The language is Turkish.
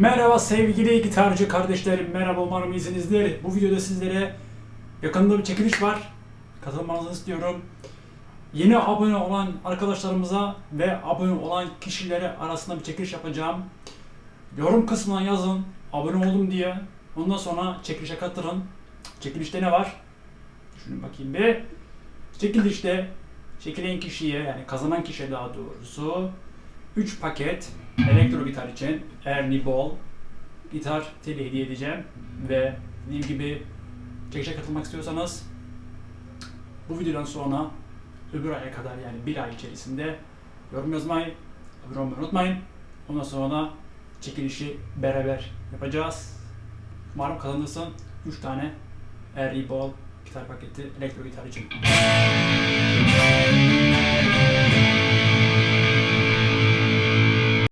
Merhaba sevgili gitarcı kardeşlerim, merhaba umarım iyisinizdir. Bu videoda sizlere yakında bir çekiliş var. Katılmanızı istiyorum. Yeni abone olan arkadaşlarımıza ve abone olan kişilere arasında bir çekiliş yapacağım. Yorum kısmına yazın, abone oldum diye. Ondan sonra çekilişe katılın. Çekilişte ne var? Şunu bakayım bir. Çekilişte çekilen kişiye yani kazanan kişiye daha doğrusu 3 paket elektro gitar için Ernie Ball gitar teli hediye edeceğim ve dediğim gibi çekişe katılmak istiyorsanız bu videodan sonra öbür aya kadar yani bir ay içerisinde yorum yazmayı, abone olmayı unutmayın. Ondan sonra çekilişi beraber yapacağız. Umarım kazanırsın. 3 tane Ernie Ball gitar paketi elektro gitar için.